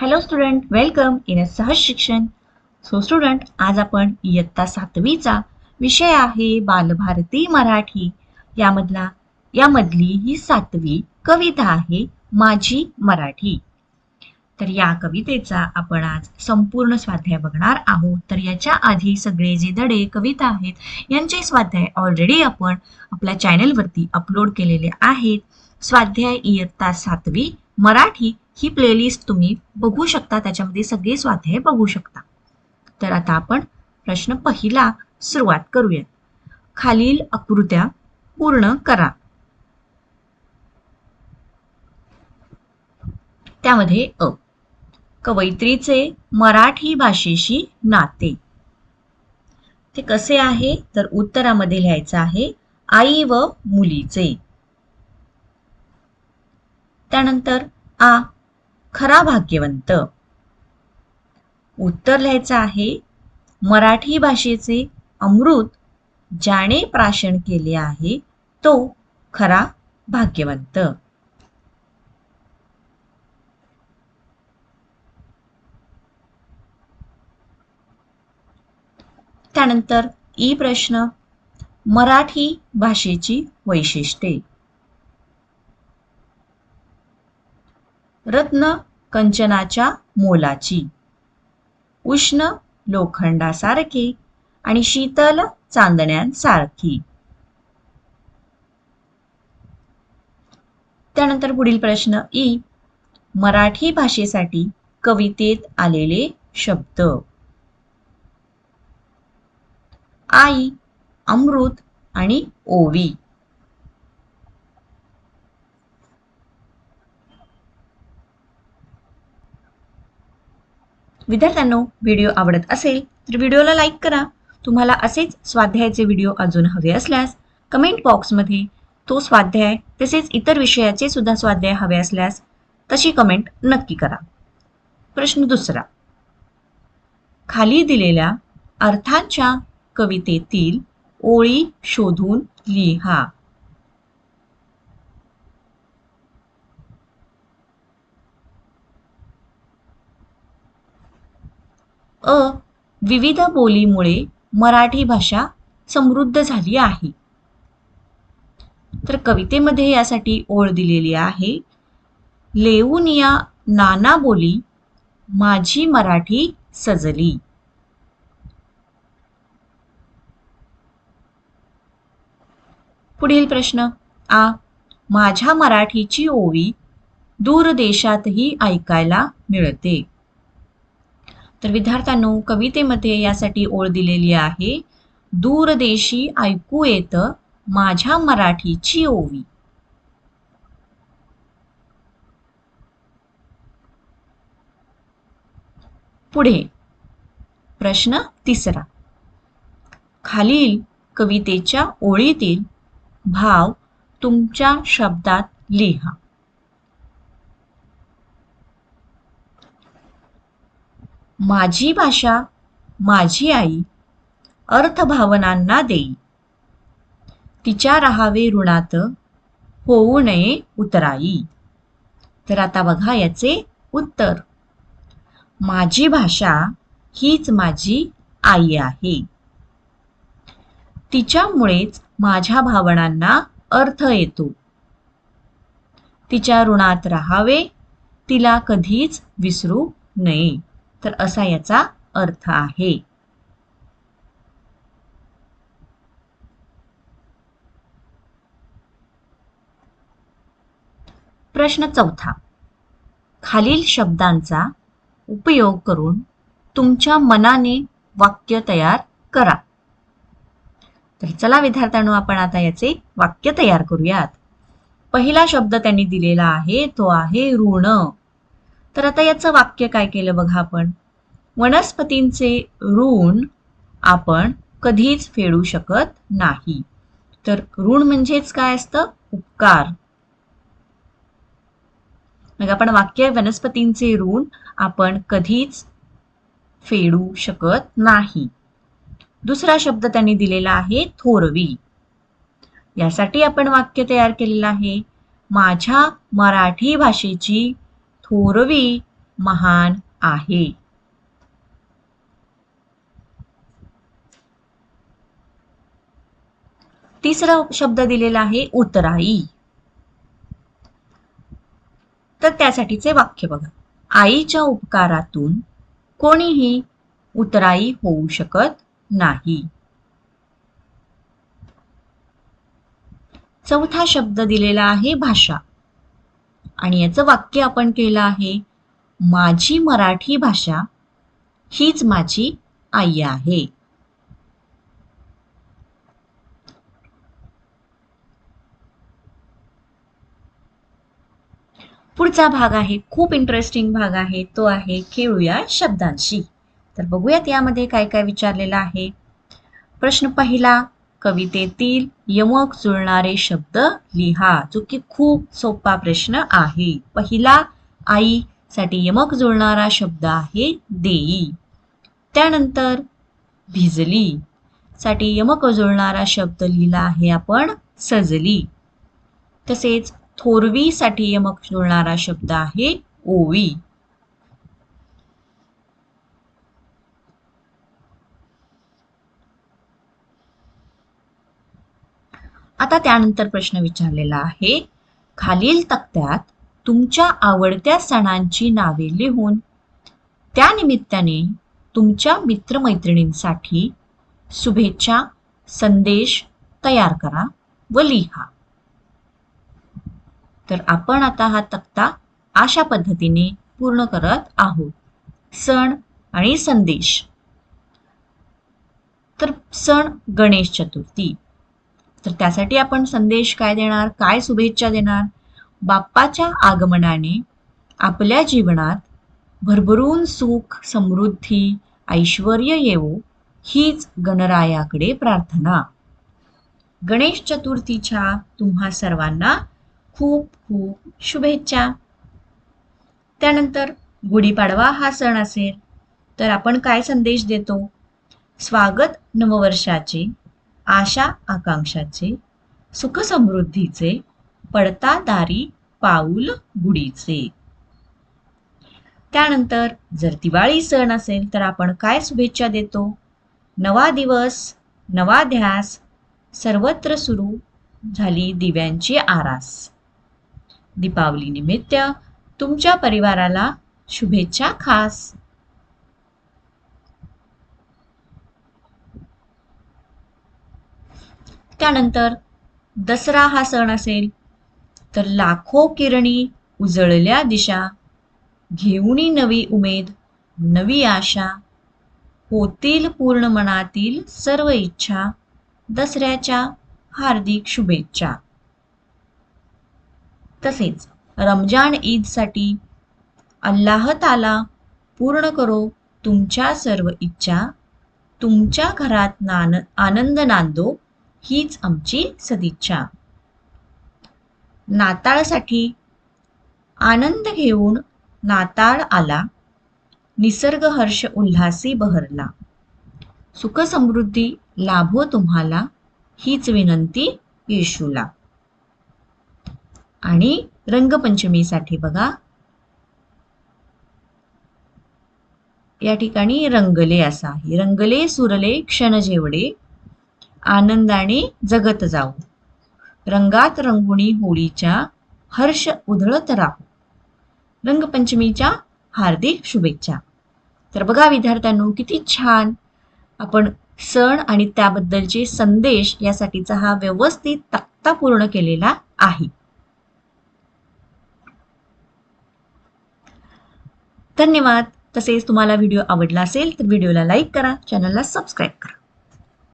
Hello student welcome in a Sahaj Shikshan so student आज आपण इयत्ता सातवीचा विषय आहे बालभारती मराठी. यामधला यामधली ही सातवी कविता आहे माझी मराठी. तर या कवितेचा आपण आज संपूर्ण स्वाध्याय बघणार आहोत. तर याच्या आधी सगळे जे धडे कविता आहेत यांचे स्वाध्याय ऑलरेडी आपण आपल्या चॅनलवरती अपलोड केलेले आहेत. स्वाध्याय इयत्ता सातवी मराठी ही प्लेलिस्ट तुम्ही बघू शकता त्याच्यामध्ये सगळे स्वाध्याय बघू शकता. तर आता आपण प्रश्न पहिला सुरुवात करूयात खालील आकृत्या पूर्ण करा. त्यामध्ये अ. कवयित्रीचे मराठी भाषेशी नाते. ते कसे आहे? तर उत्तरामध्ये लिहायचं आहे आई व मुलीचे. त्यानंतर आ. खरा भाग्यवंत उत्तर लिहायचं आहे मराठी भाषेचे अमृत ज्याने प्राशन केले आहे तो खरा भाग्यवंत त्यानंतर ई प्रश्न मराठी भाषेची वैशिष्ट्ये. रत्न कंचनाच्या मोलाची. उष्ण लोखंडासारखी आणि शीतल चांदण्यांसारखी त्यानंतर पुढील प्रश्न ई. मराठी भाषेसाठी कवितेत आलेले शब्द. आई अमृत आणि ओवी. विद्यार्थ्यांनो व्हिडिओ आवडत असेल तर व्हिडिओला लाईक करा. तुम्हाला असेच स्वाध्यायाचे व्हिडिओ अजून हवे असल्यास कमेंट बॉक्समध्ये तो स्वाध्याय तसेच इतर विषयाचे सुद्धा स्वाध्याय हवे असल्यास तशी कमेंट नक्की करा. प्रश्न दुसरा. खाली दिलेल्या अर्थांच्या कवितेतील ओळी शोधून लिहा. अ. विविध बोलीमुळे मराठी भाषा समृद्ध झाली आहे. तर कवितेमध्ये यासाठी ओळ दिलेली आहे. लेऊन या नाना बोली माझी मराठी सजली. पुढील प्रश्न आ माझ्या मराठीची ओवी दूर देशातही ऐकायला मिळते. तर विद्यार्थ्यांनो कवितेमध्ये यासाठी ओळ दिलेली आहे दूरदेशी ऐकू येत माझ्या मराठीची ओवी. पुढे प्रश्न तिसरा. खालील कवितेच्या ओळीतील भाव तुमच्या शब्दात लिहा. माझी भाषा माझी आई अर्थभावनांना देई. तिच्या राहावे ऋणात होऊ नये उतराई. तर आता बघा याचे उत्तर. माझी भाषा हीच माझी आई आहे. तिच्यामुळेच माझ्या भावनांना अर्थ येतो. तिच्या ऋणात राहावे तिला कधीच विसरू नये. तर असा याचा अर्थ आहे. प्रश्न चौथा. खालील शब्दांचा उपयोग करून तुमच्या मनाने वाक्य तयार करा. तर चला विद्यार्थ्यांनो आपण आता याचे वाक्य तयार करूयात. पहिला शब्द त्यांनी दिलेला आहे तो आहे ऋण. तर आता याचं वाक्य काय केलं बघा आपण? वनस्पतींचे ऋण आपण कधीच फेडू शकत नाही. तर ऋण म्हणजेच काय असतं? उपकार. मग आपण वाक्य वनस्पतींचे ऋण आपण कधीच फेडू शकत नाही. दुसरा शब्द त्यांनी दिलेला आहे थोरवी. यासाठी आपण वाक्य तयार केलेलं आहे. माझ्या मराठी भाषेची थोरवी महान आहे. तिसरा शब्द दिलेला आहे उतराई. तर त्यासाठीचे वाक्य बघा. आईच्या उपकारातून कोणीही उतराई होऊ शकत नाही. चौथा शब्द दिलेला आहे भाषा. आणि याचं वाक्य आपण केलं आहे माझी मराठी भाषा हीच माझी आई आहे. पुढचा भाग आहे खूप इंटरेस्टिंग भाग आहे तो आहे खेळूया शब्दांशी. तर बघूयात यामध्ये काय काय विचारलेलं आहे. प्रश्न पहिला कवितेतील यमक जुळणारे शब्द लिहा जो की खूप सोपा प्रश्न आहे. पहिला आई साठी यमक जुळणारा शब्द आहे देई. त्यानंतर भिजली साठी यमक जुळणारा शब्द लिहिला आहे आपण सजली. तसेच थोरवीसाठी यमक जुळणारा शब्द आहे ओवी. आता त्यानंतर प्रश्न विचारलेला आहे खालील तक्त्यात तुमच्या आवडत्या सणांची नावे लिहून त्या निमित्ताने तुमच्या मित्रमैत्रिणींसाठी शुभेच्छा संदेश तयार करा व लिहा. तर आपण आता हा तक्ता अशा पद्धतीने पूर्ण करत आहोत. सण आणि संदेश. तर सण गणेश चतुर्थी. तर त्यासाठी आपण संदेश काय देणार? काय शुभेच्छा देणार? बाप्पाच्या आगमनाने आपल्या जीवनात भरभरून सुख समृद्धी ऐश्वर येवो हीच गणरायाकडे प्रार्थना. गणेश चतुर्थीच्या तुम्हा सर्वांना खूप खूप शुभेच्छा. त्यानंतर गुढीपाडवा हा सण असेल तर आपण काय संदेश देतो? स्वागत नववर्षाचे. आशा आकांक्षाचे सुखसमृद्धीचे पडता दारी पाऊल गुढीचे. त्यानंतर जर दिवाळी सण असेल तर आपण काय शुभेच्छा देतो? नवा दिवस नवा ध्यास सर्वत्र सुरू झाली दिव्यांची आरास. दीपावली निमित्त तुमच्या परिवाराला शुभेच्छा खास. त्यानंतर दसरा हा सण असेल तर लाखो किरणी उजळल्या दिशा घेऊनी नवी उमेद नवी आशा होतील पूर्ण मनातील सर्व इच्छा दसऱ्याच्या हार्दिक शुभेच्छा. तसेच रमजान ईदसाठी अल्लाह ताला पूर्ण करो तुमच्या सर्व इच्छा तुमच्या घरात नान आनंद नांदो. हीच आमची सदिच्छा. नाताळसाठी आनंद घेऊन नाताळ आला. निसर्ग हर्ष उल्हासी बहरला. सुख समृद्धी लाभो तुम्हाला हीच विनंती येशूला. आणि रंगपंचमीसाठी बघा. या ठिकाणी रंगले असा. आहे रंगले सुरले क्षण जेवढे आनंदाने जगत जाऊ. रंगात रंगुणी होळीच्या हर्ष उधळत राहू. रंगपंचमीच्या हार्दिक शुभेच्छा. तर बघा विद्यार्थ्यांनो किती छान आपण सण आणि त्याबद्दलचे संदेश यासाठीचा हा व्यवस्थित तक्ता पूर्ण केलेला आहे. धन्यवाद. तसेच तुम्हाला व्हिडिओ आवडला असेल तर व्हिडिओला लाईक करा चॅनलला सबस्क्राईब करा.